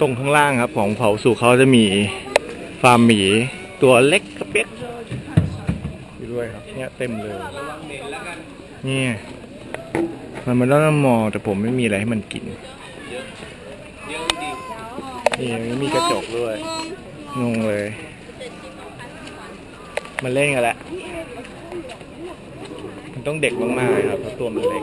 ตรงข้างล่างครับของเผาสุกเขาจะมีฟาร์มหมีตัวเล็กกระเปียกอยู่ด้วยครับเนี่ยเต็มเลยเนี่ยมันมันต้องมองแต่ผมไม่มีอะไรให้มันกินนี่ไม่มีกระจกด้วยงงเลย มันเล่นกันแหละมันต้องเด็กมากๆครับเพราะตัวมันเล็ก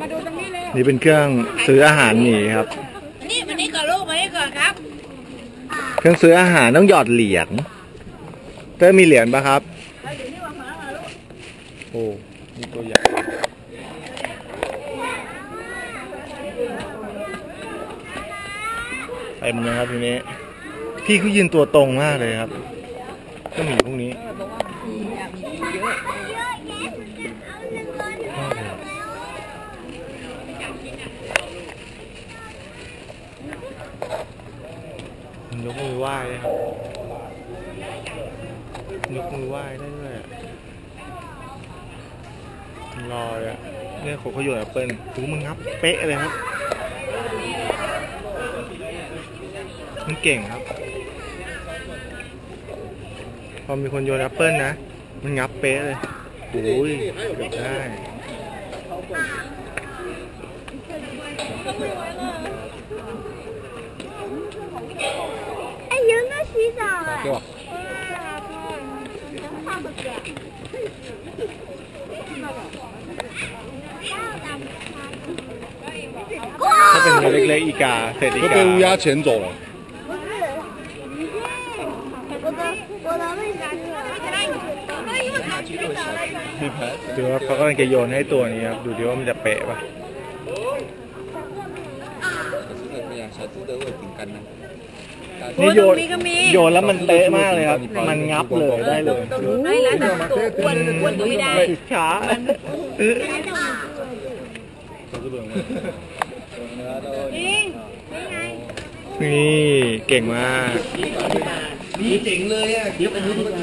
มาดูตรงนี้เลยนี่เป็นเครื่องซื้ออาหารหมีครับ นี่มานี่ก่อนลูกมานี่ก่อนครับ เครื่องซื้ออาหารต้องหยอดเหรียญเต้ยมีเหรียญปะครับโอ้นี่ตัวใหญ่เต็มเลยครับทีนี้ พี่เขายืนตัวตรงมากเลยครับก็หมีพวกนี้มันยกมือไหว้เลยครับ ยกมือไหว้ได้ด้วยรอเลยเนี่ยเขาเขาโยแอปเปิ้ลหูมันงับ เป๊ะเลยครับ มันเก่งครับ พอมีคนโยนแอปเปิลนะ มันงับเป๊ะเลยโอ้ยเกือบได้ 哎，有没有洗澡哎？对吧能泡个水。 ถ้าเป็นตัวเล็กๆอีกาเศษอี 都 กา 被乌鸦捡走了。 ดูว่าเขากำลังจะโยนให้ตัวนี้ครับ ดูดิว่ามันจะเป๊ะปะนี่โยนโยนแล้วมันเตะมากเลยครับ มันงับเลยได้เลยได้แล้วแต่ตัวนก็ไม่ได้ขานี่ เก่งมาก นี่เจ๋งเลยอะเดี๋ยวอันนี้ดีกว่า